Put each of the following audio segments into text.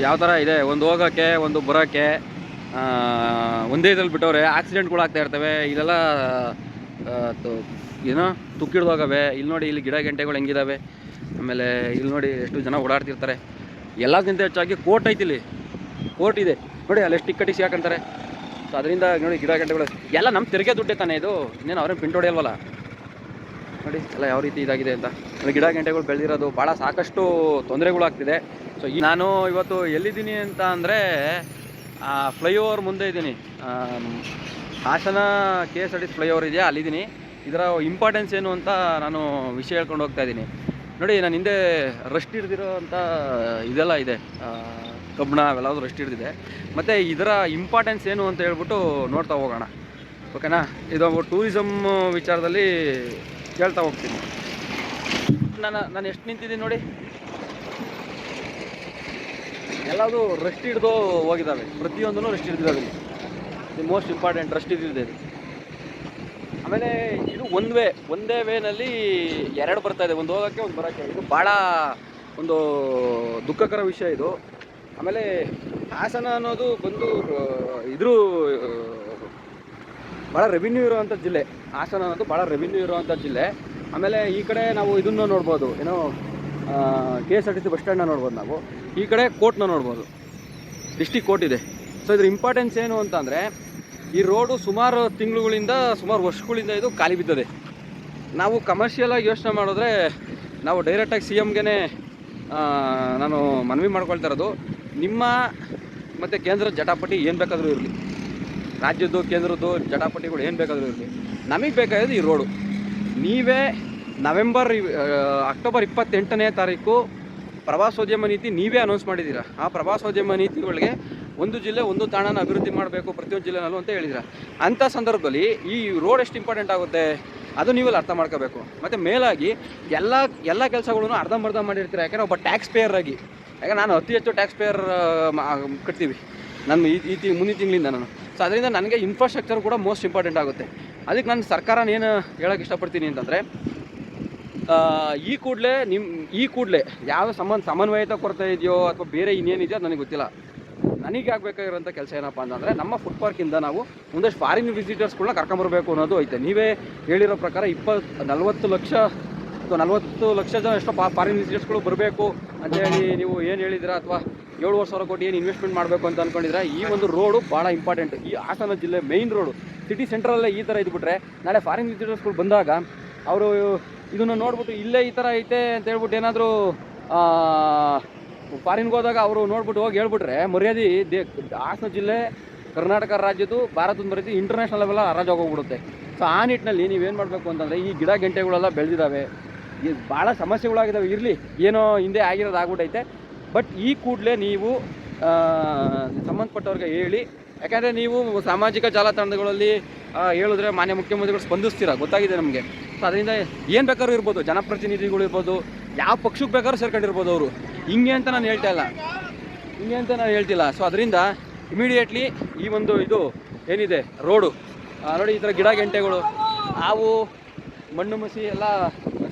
ಯಾವ ಥರ ಇದೆ? ಒಂದು ಹೋಗೋಕ್ಕೆ, ಒಂದು ಬರೋಕ್ಕೆ ಒಂದೇ ಇದ್ರಲ್ಲಿ ಬಿಟ್ಟವ್ರೆ ಆಕ್ಸಿಡೆಂಟ್ಗಳು ಆಗ್ತಾ ಇರ್ತವೆ. ತು- ಏನೋ ತುಕ್ಕಿಡ್ದೋಗವೆ. ಇಲ್ಲಿ ನೋಡಿ, ಇಲ್ಲಿ ಗಿಡ ಗಂಟೆಗಳು ಹೆಂಗಿದಾವೆ. ಆಮೇಲೆ ಇಲ್ಲಿ ನೋಡಿ, ಎಷ್ಟು ಜನ ಓಡಾಡ್ತಿರ್ತಾರೆ. ಎಲ್ಲಕ್ಕಿಂತ ಹೆಚ್ಚಾಗಿ ಕೋರ್ಟ್ ಐತಿ ಇಲ್ಲಿ. ಕೋರ್ಟ್ ಇದೆ. ನೋಡಿ ಅಲ್ಲಿ ಎಷ್ಟು ಟಿಕ್ಕಟಿಸಿ ಹಾಕಂತಾರೆ. ಸೊ ಅದರಿಂದ ನೋಡಿ, ಗಿಡ ಗಂಟೆಗಳು. ಎಲ್ಲ ನಮ್ಮ ತೆರಿಗೆ ದುಡ್ಡೇ ತಾನೇ ಇದು? ಇನ್ನೇನು ಅವ್ರೇನು ಪಿಂಟ್ ಹೊಡೆಯಲ್ವಲ್ಲ ನೋಡಿ, ಎಲ್ಲ ಯಾವ ರೀತಿ ಇದಾಗಿದೆ ಅಂತ. ಗಿಡ ಗಂಟೆಗಳು ಬೆಳೆದಿರೋದು ಭಾಳ ಸಾಕಷ್ಟು ತೊಂದರೆಗಳು ಆಗ್ತಿದೆ ಸೊ ನಾನು ಇವತ್ತು ಎಲ್ಲಿದ್ದೀನಿ ಅಂತ ಅಂದರೆ ಫ್ಲೈಓವರ್ ಮುಂದೆ ಇದ್ದೀನಿ. Hassan K S R T flyover ಇದೆಯಾ? ಅಲ್ಲಿದ್ದೀನಿ. ಇದರ ಇಂಪಾರ್ಟೆನ್ಸ್ ಏನು ಅಂತ ನಾನು ವಿಷಯ ಹೇಳ್ಕೊಂಡು ಹೋಗ್ತಾ ಇದ್ದೀನಿ. ನೋಡಿ, ನಾನು ಹಿಂದೆ ರಸ್ಟ್ ಹಿಡ್ದಿರೋ ಅಂತ ಇದೆಲ್ಲ ಇದೆ. ಕಬ್ಬಣ ಅವೆಲ್ಲದು ರಸ್ಟ್ ಹಿಡ್ದಿದೆ. ಮತ್ತು ಇದರ ಇಂಪಾರ್ಟೆನ್ಸ್ ಏನು ಅಂತ ಹೇಳ್ಬಿಟ್ಟು ನೋಡ್ತಾ ಹೋಗೋಣ. ಓಕೆನಾ ಇದು ಟೂರಿಸಮ್ ವಿಚಾರದಲ್ಲಿ ಕೇಳ್ತಾ ಹೋಗ್ತೀನಿ. ನಾನು ನಾನು ಎಷ್ಟು ನಿಂತಿದ್ದೀನಿ ನೋಡಿ? ಎಲ್ಲದು ರೆಸ್ಟ್ ಹಿಡ್ದು ಹೋಗಿದ್ದಾವೆ. ಪ್ರತಿಯೊಂದೂ ರೆಸ್ಟ್ ಹಿಡಿದಿದ್ದಾವೆ ಇದು ಮೋಸ್ಟ್ ಇಂಪಾರ್ಟೆಂಟ್ ರಸ್ಟ್ ಹಿಡಿದಿದೆ ಆಮೇಲೆ ಇದು ಒಂದು ವೇ ಒಂದೇ ವೇನಲ್ಲಿ ಎರಡು ಬರ್ತಾ ಇದೆ. ಒಂದು ಹೋಗೋಕ್ಕೆ, ಒಂದು ಬರೋಕ್ಕೆ. ಇದು ಭಾಳ ಒಂದು ದುಃಖಕರ ವಿಷಯ ಇದು. ಆಮೇಲೆ ಹಾಸನ ಅನ್ನೋದು ಬಂದು ಇದ್ರ ಭಾಳ ರೆವಿನ್ಯೂ ಇರುವಂಥ ಜಿಲ್ಲೆ. ಹಾಸನ ಅನ್ನೋದು ಭಾಳ ರೆವಿನ್ಯೂ ಇರುವಂಥ ಜಿಲ್ಲೆ. ಆಮೇಲೆ ಈ ಕಡೆ ನಾವು ಇದನ್ನು ನೋಡ್ಬೋದು. ಏನೋ K S R T C bus ಸ್ಟ್ಯಾಂಡನ್ನ ನೋಡ್ಬೋದು ನಾವು. ಈ ಕಡೆ ಕೋರ್ಟ್ನ ನೋಡ್ಬೋದು. ಡಿಸ್ಟಿಕ್ ಕೋರ್ಟ್ ಇದೆ. ಸೊ ಇದ್ರ ಇಂಪಾರ್ಟೆನ್ಸ್ ಏನು ಅಂತಂದರೆ, ಈ ರೋಡು ಸುಮಾರು ತಿಂಗಳುಗಳಿಂದ, ಸುಮಾರು ವರ್ಷಗಳಿಂದ ಇದು ಖಾಲಿ ಬಿದ್ದದೆ. ನಾವು ಕಮರ್ಷಿಯಲ್ ಆಗಿ ಯೋಚನೆ ಮಾಡಿದ್ರೆ, ನಾವು ಡೈರೆಕ್ಟಾಗಿ ಸಿ ಎಮ್ಗೆ ನಾನು ಮನವಿ ಮಾಡ್ಕೊಳ್ತಾ ಇರೋದು, ನಿಮ್ಮ ಮತ್ತು ಕೇಂದ್ರದ ಜಟಾಪಟಿ ಏನು ಬೇಕಾದರೂ ಇರಲಿ. ರಾಜ್ಯದ್ದು, ಕೇಂದ್ರದ್ದು ಜಟಾಪಟಿಗಳು ಏನು ಬೇಕಾದರೂ ಇರಲಿ. ನಮಗೆ ಬೇಕಾಗಿರೋದು ಈ ರೋಡು. ನೀವೇ ನವೆಂಬರ್ ಅಕ್ಟೋಬರ್ ಇಪ್ಪತ್ತೆಂಟನೇ ತಾರೀಕು ಪ್ರವಾಸೋದ್ಯಮ ನೀತಿ ನೀವೇ ಅನೌನ್ಸ್ ಮಾಡಿದ್ದೀರಾ? ಆ ಪ್ರವಾಸೋದ್ಯಮ ನೀತಿಗಳಿಗೆ ಒಂದು ಜಿಲ್ಲೆ ಒಂದು ತಾಣನ ಅಭಿವೃದ್ಧಿ ಮಾಡಬೇಕು ಪ್ರತಿಯೊಂದು ಜಿಲ್ಲೆನಲ್ಲೂ ಅಂತ ಹೇಳಿದಿರ ಅಂಥ ಸಂದರ್ಭದಲ್ಲಿ ಈ ರೋಡ್ ಎಷ್ಟು ಇಂಪಾರ್ಟೆಂಟ್ ಆಗುತ್ತೆ? ಅದು ನೀವೆಲ್ಲ ಅರ್ಥ ಮಾಡ್ಕೋಬೇಕು. ಮತ್ತು ಮೇಲಾಗಿ ಎಲ್ಲ ಎಲ್ಲ ಕೆಲಸಗಳನ್ನು ಅರ್ಧಂಬರ್ಧ ಮಾಡಿರ್ತೀರ? ಯಾಕಂದರೆ ಒಬ್ಬ ಟ್ಯಾಕ್ಸ್ ಪೇಯರ್ ಆಗಿ. ಯಾಕಂದ್ರೆ ನಾನು ಅತಿ ಹೆಚ್ಚು ಟ್ಯಾಕ್ಸ್ ಪೇಯರ್ ಕಟ್ತೀವಿ. ನನ್ನ ಈ ಈ ಮುಂದಿನ ತಿಂಗಳಿಂದ ನಾನು. ಸೊ ಅದರಿಂದ ನನಗೆ ಇನ್ಫ್ರಾಸ್ಟ್ರಕ್ಚರ್ ಕೂಡ ಮೋಸ್ಟ್ ಇಂಪಾರ್ಟೆಂಟ್ ಆಗುತ್ತೆ. ಅದಕ್ಕೆ ನಾನು ಸರ್ಕಾರನ ಏನು ಹೇಳೋಕ್ಕೆ ಇಷ್ಟಪಡ್ತೀನಿ ಅಂತಂದರೆ ಈ ಕೂಡಲೇ ನಿಮ್ಮ ಈ ಕೂಡಲೇ ಯಾವ ಸಂಬಂಧ ಸಮನ್ವಯತೆ ಕೊರತೆ ಇದೆಯೋ ಅಥವಾ ಬೇರೆ ಇನ್ನೇನಿದೆಯೋ ಅದು ನನಗೆ ಗೊತ್ತಿಲ್ಲ. ನನಗೆ ಆಗಬೇಕಾಗಿರೋಂಥ ಕೆಲಸ ಏನಪ್ಪ ಅಂತಂದರೆ ನಮ್ಮ ಫುಡ್ ಪಾರ್ಕಿಂದ ನಾವು ಒಂದಷ್ಟು ಫಾರಿನ್ ವಿಸಿಟರ್ಸ್ಗಳನ್ನ ಕರ್ಕೊಂಬರ್ಬೇಕು ಅನ್ನೋದು ಐತೆ. ನೀವೇ ಹೇಳಿರೋ ಪ್ರಕಾರ ಇಪ್ಪತ್ತು ನಲ್ವತ್ತು ಲಕ್ಷ ಅಥವಾ ನಲ್ವತ್ತು ಲಕ್ಷ ಜನ ಎಷ್ಟೋ ಫಾರಿನ್ ವಿಸಿಟರ್ಸ್ಗಳು ಬರಬೇಕು ಅಂತೇಳಿ ನೀವು ಏನು ಹೇಳಿದಿರಾ ಅಥವಾ ಏಳುವರೆ ಸಾವಿರ ಕೋಟಿ ಏನು ಇನ್ವೆಸ್ಟ್ಮೆಂಟ್ ಮಾಡಬೇಕು ಅಂತ ಅಂದ್ಕೊಂಡಿದ್ರೆ ಈ ಒಂದು ರೋಡು ಭಾಳ ಇಂಪಾರ್ಟೆಂಟ್ ಈ ಹಾಸನ ಜಿಲ್ಲೆ ಮೈನ್ ರೋಡು ಸಿಟಿ ಸೆಂಟ್ರಲ್ಲೇ ಈ ಥರ ಇದ್ಬಿಟ್ರೆ ನಾಳೆ ಫಾರಿನ್ ವಿಸಿಟರ್ಸ್ಗಳು ಬಂದಾಗ ಅವರು ಇದನ್ನು ನೋಡ್ಬಿಟ್ಟು ಇಲ್ಲೇ ಈ ಥರ ಐತೆ ಅಂತ ಹೇಳ್ಬಿಟ್ಟು ಏನಾದರೂ ಫಾರಿನ್ಗೆ ಹೋದಾಗ ಅವರು ನೋಡ್ಬಿಟ್ಟು ಹೋಗಿ ಹೇಳ್ಬಿಟ್ರೆ ಮರ್ಯಾದೆ ದೇ, ಹಾಸನ ಜಿಲ್ಲೆ, ಕರ್ನಾಟಕ ರಾಜ್ಯದ್ದು ಭಾರತದ ಮರ್ಯಾದೆ ಇಂಟರ್ನ್ಯಾಷನಲ್ ಲೆವೆಲ್ ಹರಾಜ್ ಹೋಗ್ಬಿಡುತ್ತೆ. ಸೊ ಆ ನಿಟ್ಟಿನಲ್ಲಿ ನೀವೇನು ಮಾಡಬೇಕು ಅಂತಂದರೆ ಈ ಗಿಡ ಗಂಟೆಗಳೆಲ್ಲ ಬೆಳೆದಿದ್ದಾವೆ ಭಾಳ ಸಮಸ್ಯೆಗಳಾಗಿದ್ದಾವೆ ಇರಲಿ. ಏನೋ ಹಿಂದೆ ಆಗಿರೋದು ಆಗ್ಬಿಟ್ಟೈತೆ. ಬಟ್ ಈ ಕೂಡಲೇ ನೀವು ಸಂಬಂಧಪಟ್ಟವ್ರಿಗೆ ಹೇಳಿ. ಯಾಕೆಂದರೆ ನೀವು ಸಾಮಾಜಿಕ ಜಾಲತಾಣಗಳಲ್ಲಿ ಹೇಳಿದ್ರೆ ಮಾನ್ಯ ಮುಖ್ಯಮಂತ್ರಿಗಳು ಸ್ಪಂದಿಸ್ತೀರಾ? ಗೊತ್ತಾಗಿದೆ ನಮಗೆ. ಸೊ ಅದರಿಂದ ಏನು ಬೇಕಾದ್ರೂ ಇರ್ಬೋದು, ಜನಪ್ರತಿನಿಧಿಗಳು ಇರ್ಬೋದು, ಯಾವ ಪಕ್ಷಕ್ಕೆ ಬೇಕಾದ್ರೂ ಸೇರ್ಕೊಂಡಿರ್ಬೋದು ಅವರು. ಹಿಂಗೆ ಅಂತ ನಾನು ಹೇಳ್ತಾ ಇಲ್ಲ. ಹಿಂಗೆ ಅಂತ ನಾನು ಹೇಳ್ತಿಲ್ಲ ಸೊ ಅದರಿಂದ ಇಮಿಡಿಯೇಟ್ಲಿ ಈ ಒಂದು ಇದು ಏನಿದೆ, ರೋಡು. ನೋಡಿ, ಈ ಥರ ಗಿಡ ಗಂಟೆಗಳು. ಹಾವು, ಮಣ್ಣು, ಮಸಿ ಎಲ್ಲ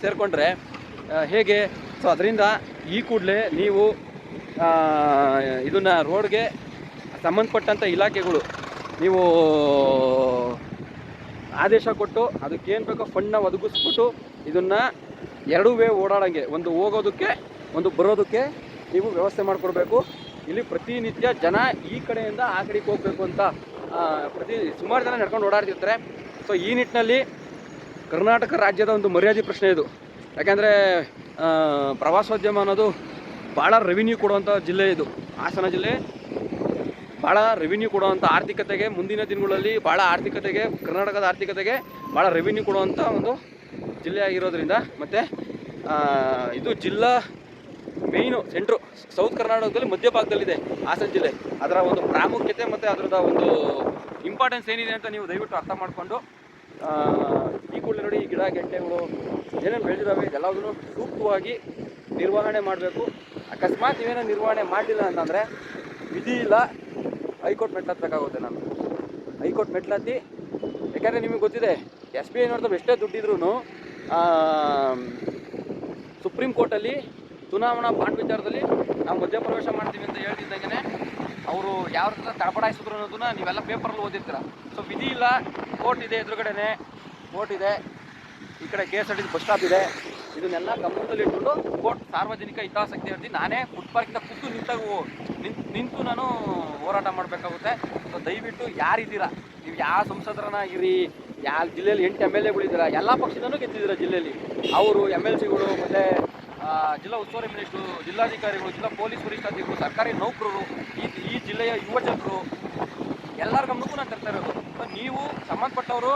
ಸೇರಿಕೊಂಡ್ರೆ ಹೇಗೆ? ಸೊ ಅದರಿಂದ ಈ ಕೂಡಲೇ ನೀವು ಇದನ್ನು ರೋಡ್ಗೆ ಸಂಬಂಧಪಟ್ಟಂಥ ಇಲಾಖೆಗಳು, ನೀವು ಆದೇಶ ಕೊಟ್ಟು ಅದಕ್ಕೇನು ಬೇಕೋ ಫಂಡ್ನ ಒದಗಿಸ್ಬಿಟ್ಟು ಇದನ್ನು ಎರಡೂ ವೇ ಓಡಾಡೋಂಗೆ, ಒಂದು ಹೋಗೋದಕ್ಕೆ, ಒಂದು ಬರೋದಕ್ಕೆ ನೀವು ವ್ಯವಸ್ಥೆ ಮಾಡಿಕೊಡ್ಬೇಕು. ಇಲ್ಲಿ ಪ್ರತಿನಿತ್ಯ ಜನ ಈ ಕಡೆಯಿಂದ ಆ ಕಡೆಗೆ ಹೋಗಬೇಕು ಅಂತ ಪ್ರತಿ ಸುಮಾರು ಜನ ನಡ್ಕೊಂಡು ಓಡಾಡ್ತಿರ್ತಾರೆ. ಸೊ ಈ ನಿಟ್ಟಿನಲ್ಲಿ ಕರ್ನಾಟಕ ರಾಜ್ಯದ ಒಂದು ಮರ್ಯಾದೆ ಪ್ರಶ್ನೆ ಇದು. ಯಾಕೆಂದರೆ ಪ್ರವಾಸೋದ್ಯಮ ಅನ್ನೋದು ಭಾಳ ರೆವಿನ್ಯೂ ಕೊಡುವಂಥ ಜಿಲ್ಲೆ ಇದು. ಹಾಸನ ಜಿಲ್ಲೆ ಭಾಳ ರೆವಿನ್ಯೂ ಕೊಡುವಂಥ ಆರ್ಥಿಕತೆಗೆ ಮುಂದಿನ ದಿನಗಳಲ್ಲಿ ಭಾಳ ಆರ್ಥಿಕತೆಗೆ, ಕರ್ನಾಟಕದ ಆರ್ಥಿಕತೆಗೆ ಭಾಳ ರೆವಿನ್ಯೂ ಕೊಡುವಂಥ ಒಂದು ಜಿಲ್ಲೆ ಆಗಿರೋದ್ರಿಂದ ಮತ್ತು ಇದು ಜಿಲ್ಲಾ ಮೇಯ್ನು ಸೆಂಟ್ರು ಸೌತ್ ಕರ್ನಾಟಕದಲ್ಲಿ ಮಧ್ಯಭಾಗದಲ್ಲಿದೆ ಹಾಸನ ಜಿಲ್ಲೆ. ಅದರ ಒಂದು ಪ್ರಾಮುಖ್ಯತೆ ಮತ್ತು ಅದರದ ಒಂದು ಇಂಪಾರ್ಟೆನ್ಸ್ ಏನಿದೆ ಅಂತ ನೀವು ದಯವಿಟ್ಟು ಅರ್ಥ ಮಾಡಿಕೊಂಡು ಈ ಕೂಡಲೇ ನೋಡಿ ಈ ಗಿಡ ಗೆಂಟೆಗಳು ಏನೇನು ಬೆಳೆದಿದ್ದಾವೆ ಎಲ್ಲದನ್ನು ಸೂಕ್ತವಾಗಿ ನಿರ್ವಹಣೆ ಮಾಡಬೇಕು. ಅಕಸ್ಮಾತ್ ನೀವೇನೋ ನಿರ್ವಹಣೆ ಮಾಡಲಿಲ್ಲ ಅಂತಂದರೆ, ವಿಧಿ ಇಲ್ಲ. ಹೈಕೋರ್ಟ್ ಮೆಟ್ಲತ್ತಬೇಕಾಗುತ್ತೆ ನಾನು. ಹೈಕೋರ್ಟ್ ಮೆಟ್ಲತ್ತಿ ಯಾಕಂದರೆ ನಿಮಗೆ ಗೊತ್ತಿದೆ, ಎಸ್ ಬಿ ಐ ನೋಡಿದ್ರೆ ಎಷ್ಟೇ ದುಡ್ಡಿದ್ರೂ ಸುಪ್ರೀಂ ಕೋರ್ಟಲ್ಲಿ ಚುನಾವಣಾ ಬಾಂಡ್ ವಿಚಾರದಲ್ಲಿ ನಾವು ಮಧ್ಯಪ್ರವೇಶ ಮಾಡ್ತೀವಿ ಅಂತ ಹೇಳ್ತಿದ್ದಂಗೆ ಯಾವ ಥರ ತಡಪಡಾಯಿಸಿದ್ರು ಅನ್ನೋದನ್ನ ನೀವೆಲ್ಲ ಪೇಪರಲ್ಲಿ ಓದಿರ್ತೀರ. ಸೊ ವಿಧಿ ಇಲ್ಲ, ಕೋರ್ಟ್ ಇದೆ ಎದುರುಗಡೆನೆ, ಕೋರ್ಟ್ ಇದೆ, ಈ ಕಡೆ K S R T bus stop ಇದೆ, ಇದನ್ನೆಲ್ಲ ಗಮನದಲ್ಲಿ ಇಟ್ಕೊಂಡು ಕೋರ್ಟ್ ಸಾರ್ವಜನಿಕ ಹಿತಾಸಕ್ತಿ ಹೇಳ್ತೀನಿ ನಾನೇ ಫುಟ್ಪಾರ್ಕಿಂದ ಖುದ್ದು ನಿಂತಾಗ ನಿಂತು ನಾನು ಹೋರಾಟ ಮಾಡಬೇಕಾಗುತ್ತೆ. ಸೊ ದಯವಿಟ್ಟು ಯಾರಿದ್ದೀರಾ? ನೀವು ಯಾವ ಸಂಸದರನ್ನಾಗಿರಿ ಯಾವ ಜಿಲ್ಲೆಯಲ್ಲಿ ಎಂಟು ಎಂ ಎಲ್ ಎಗಳಿದ್ದೀರಾ ಎಲ್ಲ ಪಕ್ಷದಲ್ಲೂ ಗೆದ್ದಿದ್ದೀರ ಜಿಲ್ಲೆಯಲ್ಲಿ? ಅವರು ಎಂ ಎಲ್ ಸಿಗಳು, ಮತ್ತು ಜಿಲ್ಲಾ ಉಸ್ತುವಾರಿ ಮಿನಿಸ್ಟ್ರು, ಜಿಲ್ಲಾಧಿಕಾರಿಗಳು, ಜಿಲ್ಲಾ ಪೊಲೀಸ್ ವರಿಷ್ಠಾಧಿಕಾರಿಗಳು ಸರ್ಕಾರಿ ನೌಕರರು, ಈ ಈ ಜಿಲ್ಲೆಯ ಯುವ ಜನರು, ಎಲ್ಲರ ಗಮನಕ್ಕೂ ನಾನು ತರ್ತಾ ಇರೋದು. ನೀವು ಸಂಬಂಧಪಟ್ಟವರು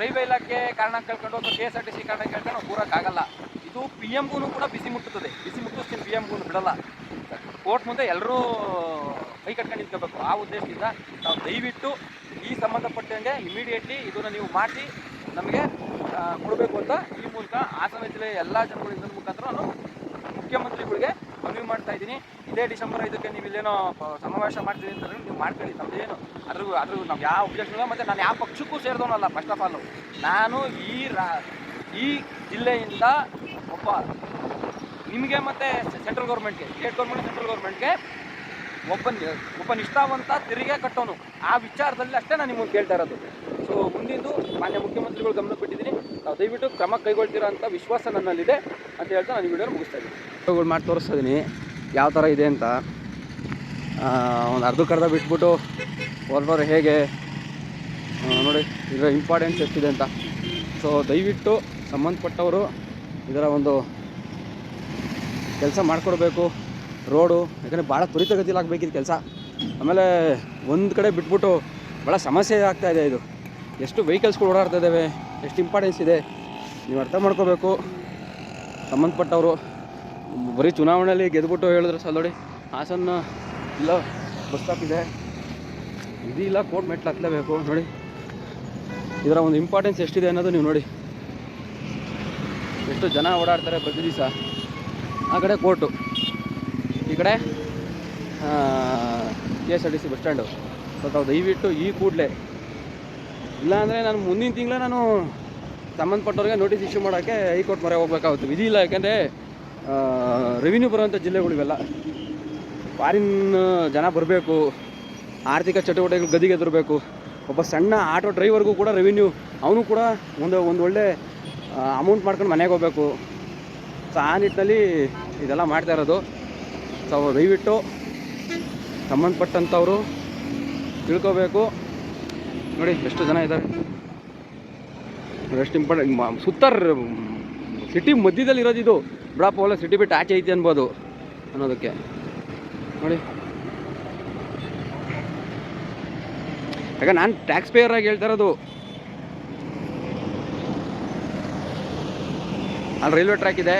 ರೈಲ್ವೆ ಇಲಾಖೆ ಕಾರಣ ಕೇಳ್ಕೊಂಡು ಅಥವಾ K S R T C ಕಾರಣ ಕೇಳ್ಕೊಂಡು ಕೂರಕ್ಕಾಗಲ್ಲ ಇದು ಪಿ ಎಮ್ಗೂ ಕೂಡ ಬಿಸಿ ಮುಟ್ಟುತ್ತದೆ. ಬಿಸಿ ಮುಟ್ಟಿಸ್ತೀನಿ ಪಿ ಎಮ್ಗೂ ಬಿಡಲ್ಲ. ಕೋರ್ಟ್ ಮುಂದೆ ಎಲ್ಲರೂ ಕೈ ಕಟ್ಕೊಂಡು ನಿಂತ್ಕೋಬೇಕು. ಆ ಉದ್ದೇಶದಿಂದ ನಾವು ದಯವಿಟ್ಟು ಈ ಸಂಬಂಧಪಟ್ಟಂಗೆ ಇಮಿಡಿಯೇಟ್ಲಿ ಇದನ್ನು ನೀವು ಮಾಡಿ ನಮಗೆ ಕೊಡಬೇಕು ಅಂತ ಈ ಮೂಲಕ ಹಾಸನ ಜಿಲ್ಲೆಯ ಎಲ್ಲ ಜನಗಳು ಇದರ ಮುಖಾಂತರ ನಾನು ಮುಖ್ಯಮಂತ್ರಿಗಳಿಗೆ ಮನವಿ ಮಾಡ್ತಾ ಇದ್ದೀನಿ. ಇದೇ ಡಿಸೆಂಬರ್ ಐದಕ್ಕೆ ನೀವು ಇಲ್ಲೇನೋ ಸಮಾವೇಶ ಮಾಡ್ತೀನಿ ಅಂತಂದ್ರೆ ನೀವು ಮಾಡ್ಕೊಳ್ಳಿ. ನಮ್ದೇನು ಅದ್ರ ಅದ್ರ ನಾವು ಯಾವ ಇಲ್ಲ. ಮತ್ತು ನಾನು ಯಾವ ಪಕ್ಷಕ್ಕೂ ಸೇರಿದವನಲ್ಲ ಫಸ್ಟ್ ಆಫ್ ಆಲ್ ನಾನು ಈ ರಾ, ಈ ಜಿಲ್ಲೆಯಿಂದ ಒಬ್ಬ ನಿಮಗೆ ಮತ್ತು ಸೆಂಟ್ರಲ್ ಗೌರ್ಮೆಂಟ್ಗೆ ಸ್ಟೇಟ್ ಗೌರ್ಮೆಂಟ್ ಸೆಂಟ್ರಲ್ ಗೌರ್ಮೆಂಟ್ಗೆ ಒಬ್ಬ ಒಬ್ಬ ನಿಷ್ಠಾವಂತ ತೆರಿಗೆ ಕಟ್ಟೋನು. ಆ ವಿಚಾರದಲ್ಲಿ ಅಷ್ಟೇ ನಾನು ನಿಮಗೆ ಕೇಳ್ತಾ ಇರೋದು. ಸೊ ಮುಂದಿಂದು ಮಾನ್ಯ ಮುಖ್ಯಮಂತ್ರಿಗಳು ಗಮನಕ್ಕೆ ಕೊಟ್ಟಿದ್ದೀನಿ. ನಾವು ದಯವಿಟ್ಟು ಕ್ರಮ ಕೈಗೊಳ್ತೀರಾ ಅಂತ ವಿಶ್ವಾಸ ನನ್ನಲ್ಲಿದೆ ಅಂತ ಹೇಳ್ತಾ ನಾನು ಈ ವಿಡಿಯೋ ಮುಗಿಸ್ತಾ ಇದ್ದೀನಿ. ಮಾಡಿ ತೋರಿಸ್ತಾ ಇದ್ದೀನಿ. ಯಾವ ಥರ ಇದೆ ಅಂತ. ಒಂದು ಅರ್ಧಕ್ಕರ್ಧ ಬಿಟ್ಬಿಟ್ಟು ಹೊರಟವ್ರು ಹೇಗೆ? ನೋಡಿ ಇದರ ಇಂಪಾರ್ಟೆನ್ಸ್ ಎಷ್ಟಿದೆ ಅಂತ. ಸೊ ದಯವಿಟ್ಟು ಸಂಬಂಧಪಟ್ಟವರು ಇದರ ಒಂದು ಕೆಲಸ ಮಾಡಿಕೊಡ್ಬೇಕು. ರೋಡು, ಯಾಕಂದರೆ ಭಾಳ ತ್ವರಿತಗತಿಲಿ ಆಗಬೇಕಿದ್ದು ಕೆಲಸ. ಆಮೇಲೆ ಒಂದು ಕಡೆ ಬಿಟ್ಬಿಟ್ಟು ಭಾಳ ಸಮಸ್ಯೆ ಆಗ್ತಾ ಇದೆ ಎಷ್ಟು ವೆಹಿಕಲ್ಸ್ಗಳು ಓಡಾಡ್ತಾ ಇದ್ದಾವೆ ಎಷ್ಟು ಇಂಪಾರ್ಟೆನ್ಸ್ ಇದೆ, ನೀವು ಅರ್ಥ ಮಾಡ್ಕೋಬೇಕು. ಸಂಬಂಧಪಟ್ಟವರು, ಬರೀ ಚುನಾವಣೆಯಲ್ಲಿ ಗೆದ್ಬಿಟ್ಟು ಹೇಳಿದ್ರು ಸಲ ನೋಡಿ. ಹಾಸನ, ಇಲ್ಲ, ಬಸ್ ಸ್ಟಾಪ್ ಇದೆ. ಇದು ಇಲ್ಲ, ಕೋರ್ಟ್ ಮೆಟ್ಲು ಹತ್ತಲೇಬೇಕು ನೋಡಿ. ಇದರ ಒಂದು ಇಂಪಾರ್ಟೆನ್ಸ್ ಎಷ್ಟಿದೆ ಅನ್ನೋದು ನೀವು ನೋಡಿ. ಎಷ್ಟು ಜನ ಓಡಾಡ್ತಾರೆ ಪ್ರತಿ ದಿವಸ. ಆ ಕಡೆ ಕೋರ್ಟು. ಈ ಕಡೆ K S R T C bus stand. But ಅವ್ರು ದಯವಿಟ್ಟು ಈ ಕೂಡಲೇ, ಇಲ್ಲಾಂದರೆ ನಾನು ಮುಂದಿನ ತಿಂಗಳ ನಾನು ಸಂಬಂಧಪಟ್ಟವ್ರಿಗೆ ನೋಟಿಸ್ ಇಶ್ಯೂ ಮಾಡೋಕ್ಕೆ ಹೈಕೋರ್ಟ್ ಮೊರೆ ಹೋಗ್ಬೇಕಾಗುತ್ತೆ. ವಿಧಿ ಇಲ್ಲ, ಯಾಕೆಂದರೆ ರೆವಿನ್ಯೂ ಬರುವಂಥ ಜಿಲ್ಲೆಗಳು ಇವೆಲ್ಲ ಫಾರಿನ್ ಜನ ಬರಬೇಕು, ಆರ್ಥಿಕ ಚಟುವಟಿಕೆಗಳು ಗದಿಗೆ ಎದುರಬೇಕು. ಒಬ್ಬ ಸಣ್ಣ ಆಟೋ ಡ್ರೈವರ್ಗೂ ಕೂಡ ರೆವಿನ್ಯೂ ಅವನು ಕೂಡ ಒಂದು ಒಂದು ಒಳ್ಳೆ ಅಮೌಂಟ್ ಮಾಡ್ಕೊಂಡು ಮನೆಗೆ ಹೋಗ್ಬೇಕು. ಸೊ ಆ ನಿಟ್ಟಿನಲ್ಲಿ ಇದೆಲ್ಲ ಮಾಡ್ತಾ ಇರೋದು. ಸೊ ದಯವಿಟ್ಟು ಸಂಬಂಧಪಟ್ಟಂಥವರು ತಿಳ್ಕೋಬೇಕು. ನೋಡಿ, ಎಷ್ಟು ಜನ ಇದ್ದಾರೆ. ಎಷ್ಟು ಇಂಪಾರ್ಟೆಂಟ್ ಸುತ್ತ ಸಿಟಿ ಮಧ್ಯದಲ್ಲಿ ಇರೋದು ಇದು. ಬಿಡಪ್ಪ ಒಳ್ಳೆ ಸಿಟಿ ಬಿಟ್ಟು ಆಚೆ ಐತಿ ಅನ್ಬೋದು ಅನ್ನೋದಕ್ಕೆ. ನೋಡಿ. ಯಾಕಂದ್ರೆ ನಾನು ಟ್ಯಾಕ್ಸ್ ಪೇಯರ್ ಆಗಿ ಹೇಳ್ತಾ ಇರೋದು. ಅಲ್ಲಿ ರೈಲ್ವೆ ಟ್ರ್ಯಾಕ್ ಇದೆ.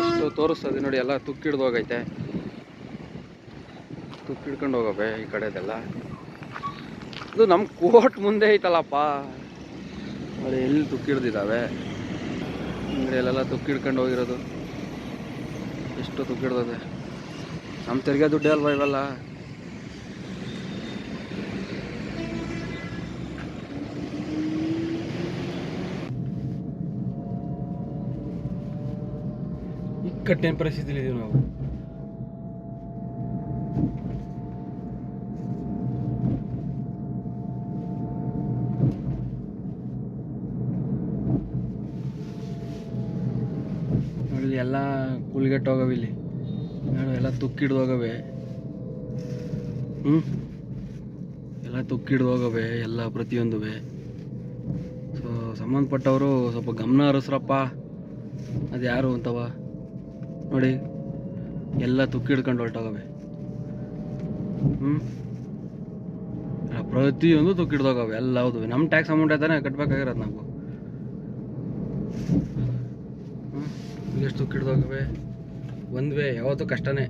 ಅಷ್ಟು ತೋರಿಸ್ತದೆ ನೋಡಿ, ಎಲ್ಲ ತುಕ್ಕಿಡ್ದು ಹೋಗೈತೆ. ತುಕ್ಕಿಡ್ಕೊಂಡು ಹೋಗವೆ ಈ ಕಡೆದೆಲ್ಲ. ಇದು ನಮ್ಮ ಕೋರ್ಟ್ ಮುಂದೆ ಐತಲ್ಲಪ್ಪ. ಅದು ಎಲ್ಲಿ ತುಕ್ಕಿಡ್ದಿದ್ದಾವೆ ಅಂದರೆ ಇಲ್ಲೆಲ್ಲ ತುಕ್ಕಿಡ್ಕೊಂಡು ಹೋಗಿರೋದು. ಎಷ್ಟು ತುಕ್ಕಿಡ್ದದೆ ನಮ್ಮ ತೆರಿಗೆ ದುಡ್ಡೇ ಅಲ್ವಾ ಇವೆಲ್ಲ? ಇಕ್ಕಟ್ಟಿನ ಪರಿಸ್ಥಿತಿಲಿ ಇದೀವಿ ನಾವು. ಎಲ್ಲ ಕೂಲ್ಗೆಟ್ ಹೋಗವೆ ಇಲ್ಲಿ. ನೋಡು, ಎಲ್ಲ ತುಕ್ಕಿಡ್ದು ಹೋಗವೆ. ಹ್ಞೂ ಎಲ್ಲ ತುಕ್ಕಿಡ್ದು ಹೋಗವೆ, ಎಲ್ಲ ಪ್ರತಿಯೊಂದುವೆ. ಸೊ ಸಂಬಂಧಪಟ್ಟವರು ಸ್ವಲ್ಪ ಗಮನ ಹರಿಸ್ರಪ್ಪ. ಅದು ಯಾರು ಅಂತವ? ನೋಡಿ, ಎಲ್ಲ ತುಕ್ಕಿಡ್ಕೊಂಡು ಹೊರಟೋಗವೆ. ಹ್ಞೂ ಪ್ರತಿಯೊಂದು ತುಕ್ಕಿಡ್ದೋಗವೆ ಎಲ್ಲ ಹೌದು. ನಮ್ಮ ಟ್ಯಾಕ್ಸ್ ಅಮೌಂಟ್ ಆಯ್ತಾನೆ ಕಟ್ಬೇಕಾಗಿರೋದು ನಾವು. ಎಷ್ಟು ತುಕ್ಕಿಡ್ದೋಗವೆ ಒಂದು ಒಂದ್ವೇ, ಯಾವತ್ತೂ ಕಷ್ಟನೇ.